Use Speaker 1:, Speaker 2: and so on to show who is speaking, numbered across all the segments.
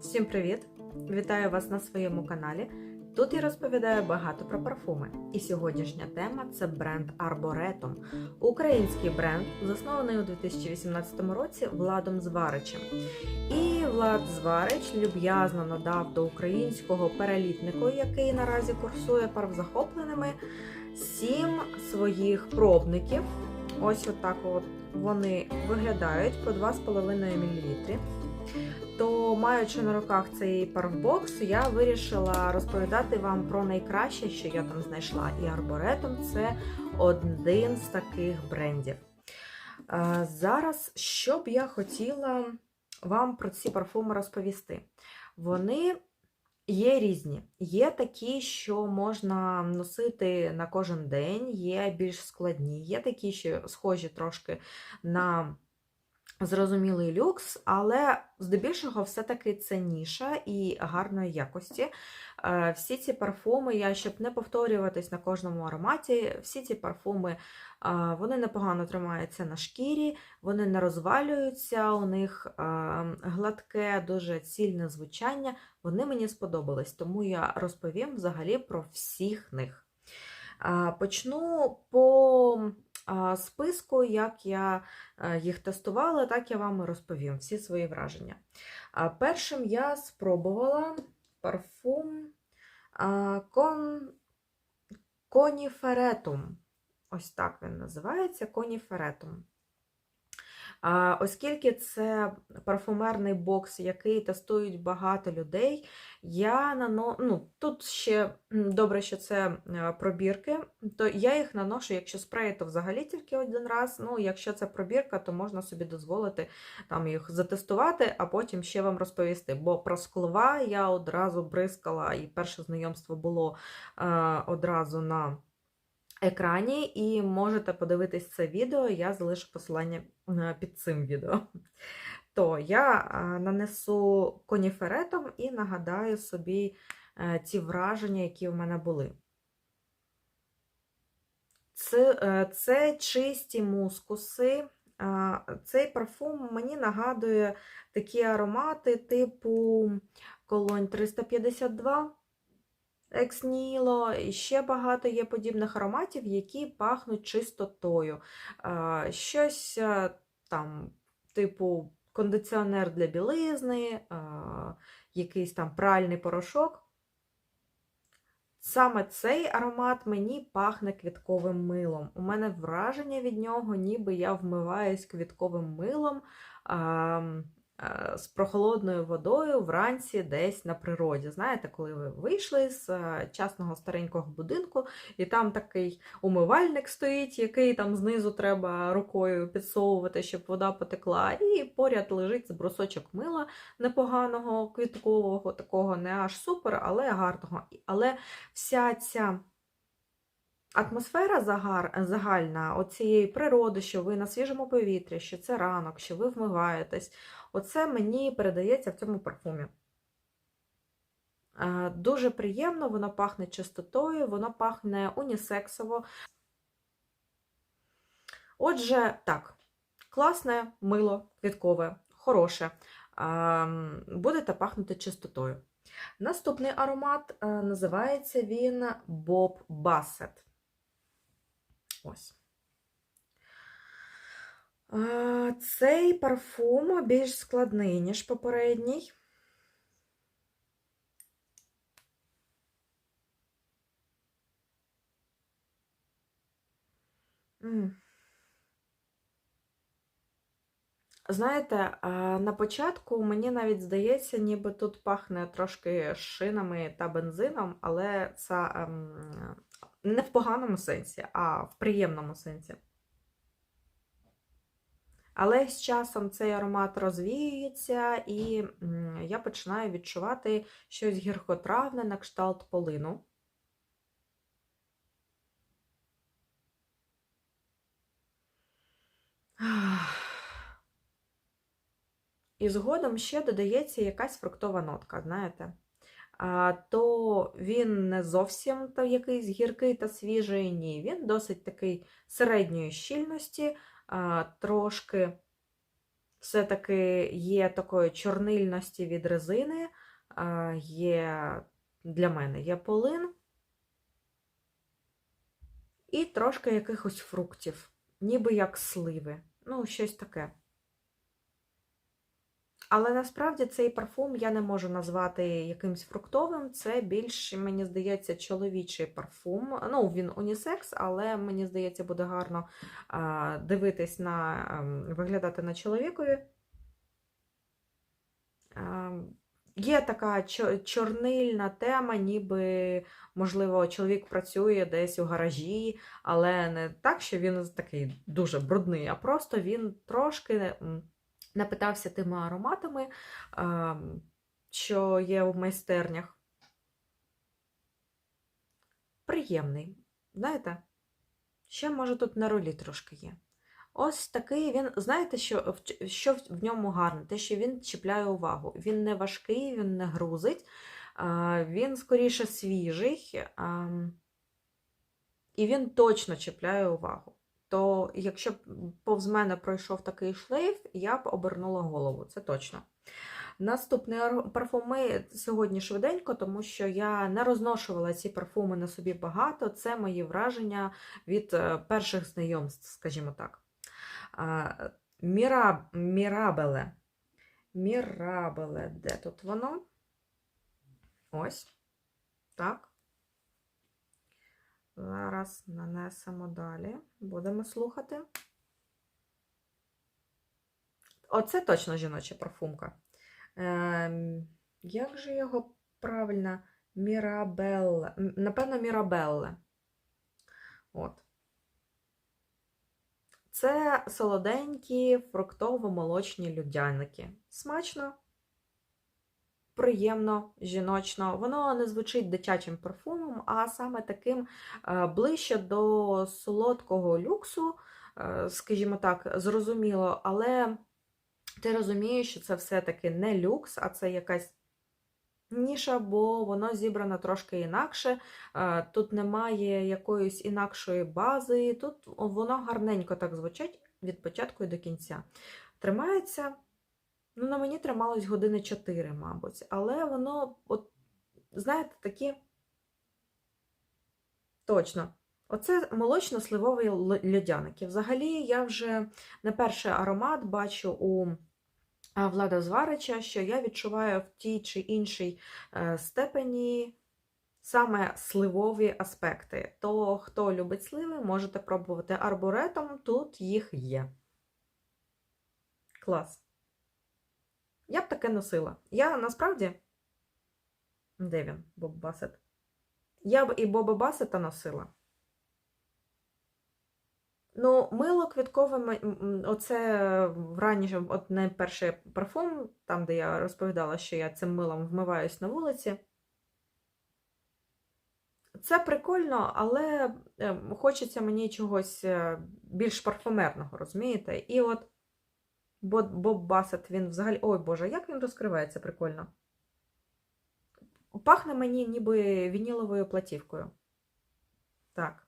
Speaker 1: Всім привіт! Вітаю вас на своєму каналі. Тут я розповідаю багато про парфуми. І сьогоднішня тема це бренд Arboretum. Український бренд, заснований у 2018 році Владом Зваричем. І Влад Зварич люб'язно надав до українського перелітнику, який наразі курсує парвзахопленими, сім своїх пробників. Ось отак от вони виглядають по 2,5 мл. То, маючи на руках цей парфбокс, я вирішила розповідати вам про найкраще, що я там знайшла. І Арборетом це один з таких брендів. Е, Зараз, що б я хотіла вам про ці парфуми розповісти. Вони є різні. Є такі, що можна носити на кожен день, є більш складні, є такі, що схожі трошки на зрозумілий люкс, але здебільшого все-таки це ніша і гарної якості. Е, Всі ці парфуми, я щоб не повторюватись на кожному ароматі, всі ці парфуми е, вони непогано тримаються на шкірі, вони не розвалюються, у них е, гладке, дуже цільне звучання. Вони мені сподобались, тому я розповім взагалі про всіх них. Почну по списку, як я е, їх тестувала, так я вам розповім всі свої враження. Першим я спробувала парфум. Коніферетум. Ось так він називається Коніферетум. Оскільки це парфумерний бокс, який тестують багато людей, я нано... ну, тут ще добре, що це е, пробірки, то я їх наношу, якщо спреї, то взагалі тільки один раз. Ну, якщо це пробірка, то можна собі дозволити там їх затестувати, а потім ще вам розповісти. Бо про склова я одразу бризкала, і перше знайомство було е, одразу на екрані, і можете подивитись це відео, я залишу посилання е, під цим відео. То я е, нанесу коніферетом і нагадаю собі е, ті враження, які в мене були. Це, це чисті мускуси. Цей парфум мені нагадує такі аромати, типу колонь 352. Ексніло, і ще багато є подібних ароматів, які пахнуть чистотою. Щось е, там, типу, кондиціонер для білизни, якийсь там пральний порошок. Саме цей аромат мені пахне квітковим милом. У мене враження від нього, ніби я вмиваюсь квітковим милом. Е, З прохолодною водою вранці десь на природі. Знаєте, коли ви вийшли з е, частного старенького будинку, і там такий умивальник стоїть, який там знизу треба рукою підсовувати, щоб вода потекла, і поряд лежить брусочок мила непоганого, квіткового, такого не аж супер, але гарного. Але вся ця атмосфера загар, загальна оцієї природи, що ви на свіжому повітрі, що це ранок, що ви вмиваєтесь, оце мені передається в цьому парфумі. Е, Дуже приємно, воно пахне чистотою, воно пахне унісексово. Отже, так, класне мило квіткове, хороше. Ем, Будете пахнути чистотою. Наступний аромат е, називається він Bob Bassett. Ось. Цей парфум більш складний, ніж попередній. Знаєте, на початку мені навіть здається, ніби тут пахне трошки шинами та бензином, але це не в поганому сенсі, а в приємному сенсі. Але з часом цей аромат розвіюється, і я починаю відчувати щось гіркотравне на кшталт полину. І згодом ще додається якась фруктова нотка, знаєте. То він не зовсім та якийсь гіркий та свіжий, ні. Він досить такий середньої щільності, трошки все-таки є такої чорнильності від резини, є для мене є полин і трошки якихось фруктів, ніби як сливи. Ну, щось таке. Але насправді цей парфум я не можу назвати якимсь фруктовим. Це більш, мені здається, чоловічий парфум. Ну, він унісекс, але мені здається, буде гарно дивитись на а, виглядати на чоловікові. А, є така чорнильна тема, ніби, можливо, чоловік працює десь у гаражі, але не так, що він такий дуже брудний, а просто він трошки. Напитався тими ароматами, що є в майстернях. Приємний. Знаєте? Ще, може, тут на ролі трошки є. Ось такий він, знаєте, що що в ньому гарне? Те, що він чіпляє увагу. Він не важкий, він не грузить, він скоріше свіжий, і він точно чіпляє увагу то якщо б повз мене пройшов такий шлейф, я б обернула голову, це точно. Наступний ар- парфуми сьогодні швиденько, тому що я не розношувала ці парфуми на собі багато. Це мої враження від е, перших знайомств, скажімо так. Міра... Мірабеле. Мірабеле, де тут воно? Ось. Так. Зараз нанесемо далі. Будемо слухати. Оце точно жіноча парфумка. Ем, як же його правильно? Мірабелле. Напевно, Мірабелле. От. Це солоденькі фруктово-молочні людяники. Смачно, приємно, жіночно. Воно не звучить дитячим парфумом, а саме таким е, ближче до солодкого люксу, е, скажімо так, зрозуміло, але ти розумієш, що це все-таки не люкс, а це якась ніша, бо воно зібрано трошки інакше. Е, Тут немає якоїсь інакшої бази, тут воно гарненько так звучить від початку і до кінця. Тримається. Ну, на мені трималось години 4, мабуть. Але воно, от, знаєте, такі. Точно. Оце молочно-сливові л- льодяники. Взагалі, я вже не перший аромат бачу у Влада Зварича, що я відчуваю в тій чи іншій е, степені саме сливові аспекти. То, хто любить сливи, можете пробувати арборетом, тут їх є. Клас. Я б таке носила. Я насправді. Де він, Боб Басет? Я б і Боба Басета носила. Ну, мило квіткове, оце враніші, от найперший парфум, там, де я розповідала, що я цим милом вмиваюсь на вулиці. Це прикольно, але е, хочеться мені чогось е, більш парфумерного, розумієте? І от Боб, Басет, він взагалі. Ой Боже, як він розкривається прикольно. Пахне мені ніби вініловою платівкою. Так.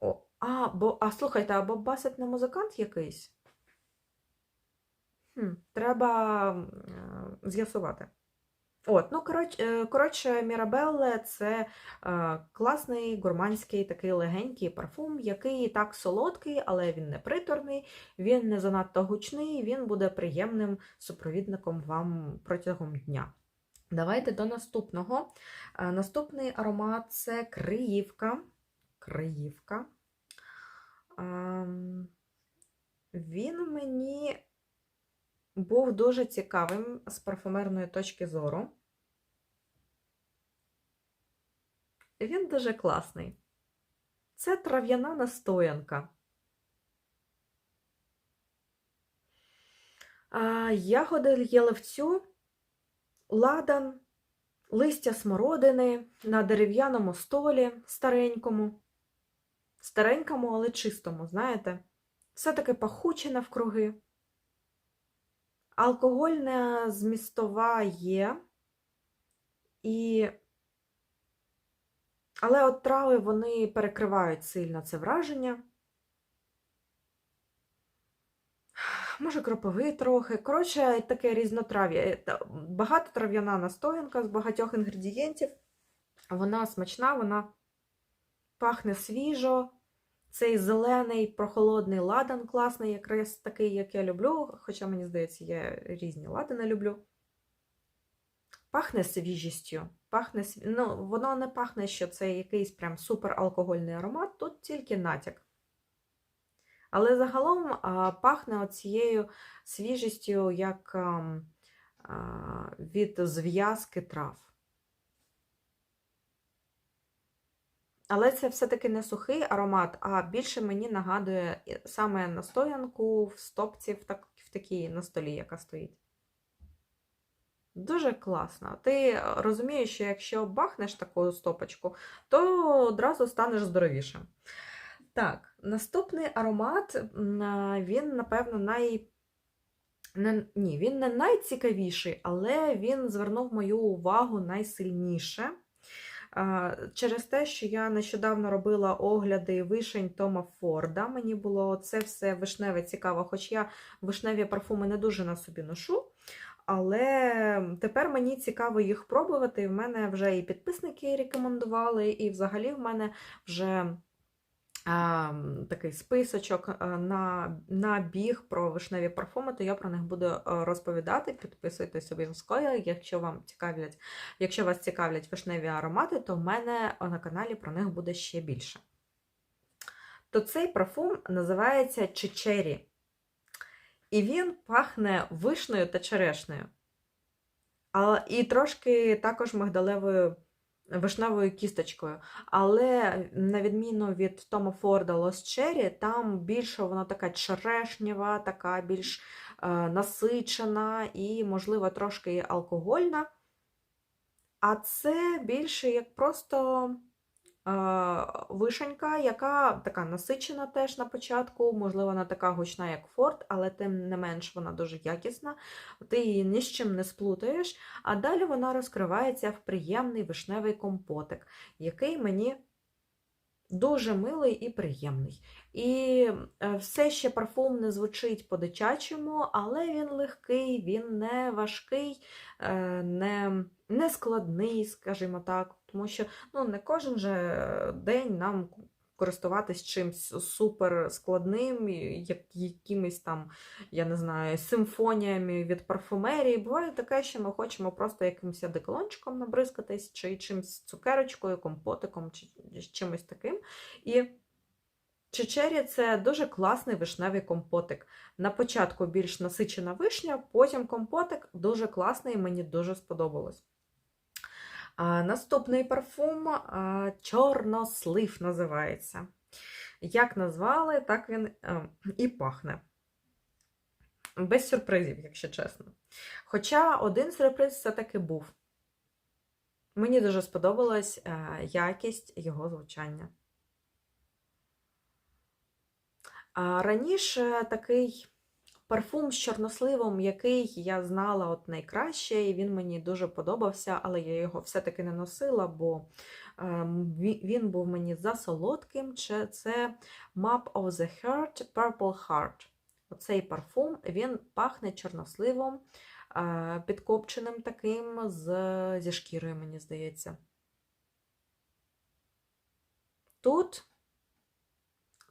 Speaker 1: О, а, бо, а слухайте, а Боб Басет не музикант якийсь? Хм, треба е, з'ясувати. От, ну, коротше, е, коротше, Мірабелле це е, класний гурманський такий легенький парфум, який так солодкий, але він не приторний, він не занадто гучний, він буде приємним супровідником вам протягом дня. Давайте до наступного. Е, Наступний аромат це Криївка. Криївка. Ем, Він мені був дуже цікавим з парфумерної точки зору. Він дуже класний. Це трав'яна настоянка. Ягоди ялевцю, ладан, листя смородини на дерев'яному столі старенькому. Старенькому, але чистому, знаєте? Все таки пахуче навкруги. Алкогольна змістова є. І... Але от трави вони перекривають сильно це враження. може кропивий трохи. Коротше, таке різнотрав'я. Е, та- Багатотрав'яна настоянка з багатьох інгредієнтів. Вона смачна, вона пахне свіжо. Цей зелений прохолодний ладан класний, якраз такий, як я люблю. Хоча, мені здається, я різні ладани люблю. Пахне свіжістю. Пахне, ну, воно не пахне, що це якийсь прям супералкогольний аромат, тут тільки натяк. Але загалом а, пахне оцією свіжістю, як ам, а, від зв'язки трав. Але це все-таки не сухий аромат, а більше мені нагадує саме настоянку в стопці в, так, в такій на столі, яка стоїть. Дуже класно. Ти розумієш, що якщо бахнеш таку стопочку, то одразу станеш здоровішим. Так, наступний аромат, він, напевно, най... Не, ні, він не найцікавіший, але він звернув мою увагу найсильніше. Через те, що я нещодавно робила огляди вишень Тома Форда. Мені було це все вишневе цікаво, хоч я вишневі парфуми не дуже на собі ношу. Але тепер мені цікаво їх пробувати. В мене вже і підписники рекомендували, і взагалі в мене вже такий списочок на, на біг про вишневі парфуми, то я про них буду е, розповідати. Підписуйтесь обов'язково, якщо вам цікавлять, якщо вас цікавлять вишневі аромати, то в мене на каналі про них буде ще більше. То цей парфум називається Чичері. І він пахне вишнею та черешнею. І трошки також мигдалевою вишневою кісточкою. Але на відміну від Тома Форда Cherry, там більше вона така черешнєва, така більш е, насичена і, можливо, трошки алкогольна. А це більше як просто вишенька, яка така насичена теж на початку, можливо, вона така гучна, як Форд, але тим не менш вона дуже якісна. Ти її ні з чим не сплутаєш. А далі вона розкривається в приємний вишневий компотик, який мені дуже милий і приємний. І е, все ще парфум не звучить по-дитячому, але він легкий, він не важкий, е, не, не складний, скажімо так. Тому що ну, не кожен же день нам користуватись чимось супер складним, як якимись там, я не знаю, симфоніями від парфумерії. Буває таке, що ми хочемо просто якимось деколончиком набризкатись, чи чимось цукерочкою, компотиком, чи чимось таким. І Чечері це дуже класний вишневий компотик. На початку більш насичена вишня, потім компотик дуже класний, мені дуже сподобалось. А, наступний парфум чорнослив називається. Як назвали, так він а, і пахне. Без сюрпризів, якщо чесно. Хоча один сюрприз все-таки був. Мені дуже сподобалась а, якість його звучання. А, раніше такий парфум з чорносливом, який я знала от найкраще, і він мені дуже подобався, але я його все-таки не носила, бо ем, він був мені засолодким. Це Map of the Heart Purple Heart. Оцей парфум він пахне чорносливом, е, підкопченим таким з, зі шкірою, мені здається. Тут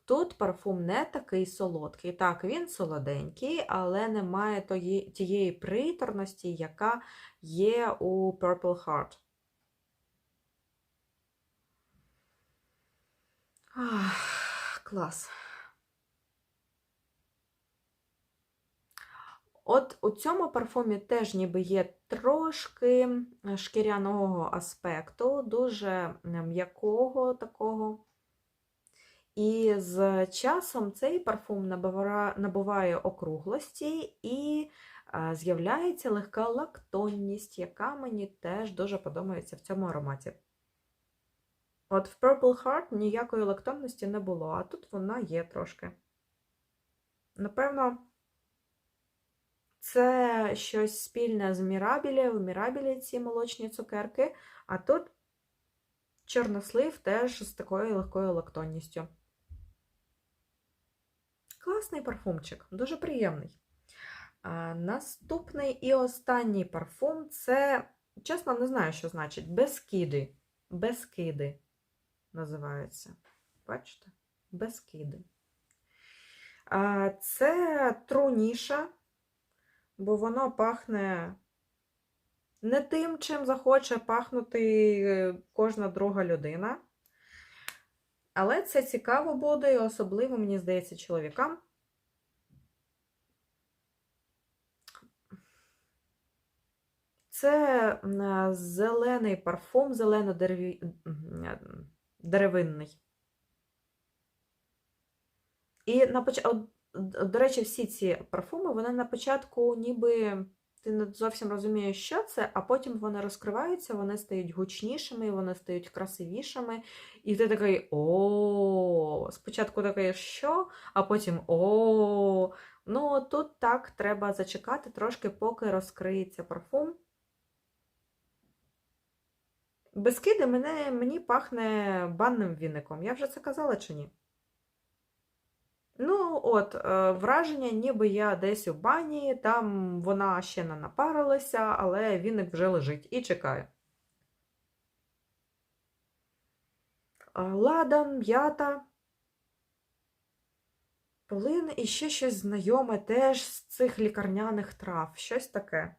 Speaker 1: Тут парфум не такий солодкий. Так, він солоденький, але не має тієї приторності, яка є у Purple Heart. Ах, клас. От у цьому парфумі теж ніби є трошки шкіряного аспекту, дуже м'якого такого. І з часом цей парфум набуває округлості і з'являється легка лактонність, яка мені теж дуже подобається в цьому ароматі. От в Purple Heart ніякої лактонності не було, а тут вона є трошки. Напевно, це щось спільне з Мірабілі, в Мірабілі ці молочні цукерки, а тут чорнослив теж з такою легкою лактонністю. Класний парфумчик, дуже приємний. Наступний і останній парфум це, чесно, не знаю, що значить. Безкиди. Безкиди називаються. Бачите? Безкиди. Це труніша, бо воно пахне не тим, чим захоче пахнути е, кожна друга людина. Але це цікаво буде, і особливо, мені здається, чоловікам. Це зелений парфум, зелено-деревинний. І на поч... до речі, всі ці парфуми, вони на початку ніби ти не зовсім розумієш, що це, а потім вони розкриваються, вони стають гучнішими, вони стають красивішими. І ти такий о, спочатку такий що, а потім о. Ну, тут так треба зачекати трошки, поки розкриється парфум. Безкиди мене, мені пахне банним віником. Я вже це казала чи ні? Ну, от, е, враження, ніби я десь у бані, там вона ще не напарилася, але віник вже лежить і чекає. Е, Ладан, м'ята, полин і ще щось знайоме теж з цих лікарняних трав, щось таке.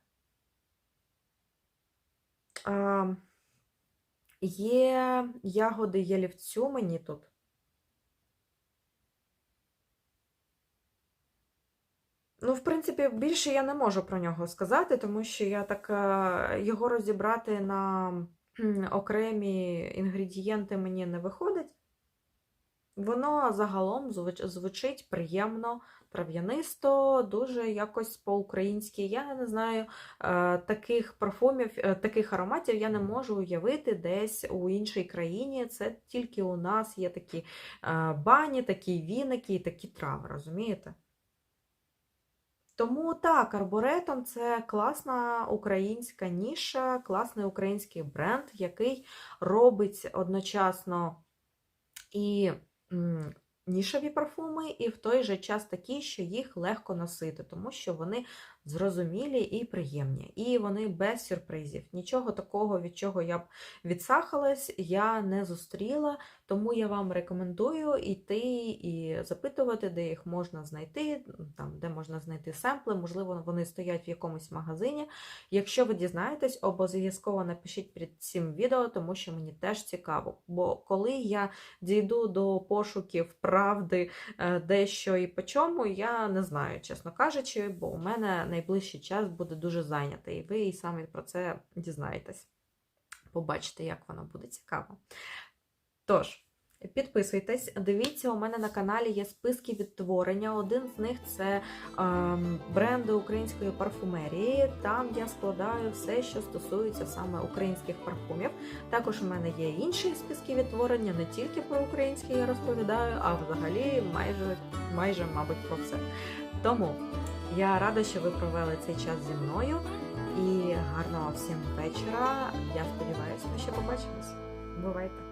Speaker 1: Е, Є ягоди ялівцю мені тут. Ну, в принципі, більше я не можу про нього сказати, тому що я так е, його розібрати на окремі інгредієнти мені не виходить. Воно загалом звуч- звучить приємно, трав'янисто, дуже якось по-українськи. Я не знаю, е, таких парфумів, е, таких ароматів я не можу уявити десь у іншій країні. Це тільки у нас є такі бані, такі віники і такі трави, розумієте? Тому так, арборетом це класна українська ніша, класний український бренд, який робить одночасно і нішеві парфуми, і в той же час такі, що їх легко носити, тому що вони зрозумілі і приємні. І вони без сюрпризів. Нічого такого, від чого я б відсахалась, я не зустріла. Тому я вам рекомендую йти і запитувати, де їх можна знайти, там, де можна знайти семпли, можливо, вони стоять в якомусь магазині. Якщо ви дізнаєтесь, обов'язково напишіть під цим відео, тому що мені теж цікаво. Бо коли я дійду до пошуків правди, е, де що і по чому, я не знаю, чесно кажучи, бо у мене найближчий час буде дуже зайнятий, і ви і самі про це дізнаєтесь. Побачите, як воно буде цікаво. Тож, підписуйтесь, дивіться, у мене на каналі є списки відтворення. Один з них це ем, бренди української парфумерії. Там я складаю все, що стосується саме українських парфумів. Також у мене є інші списки відтворення, не тільки про українські я розповідаю, а взагалі майже, майже мабуть, про все. Тому я рада, що ви провели цей час зі мною. І гарного всім вечора. Я сподіваюся, ми ще побачимось. Бувайте!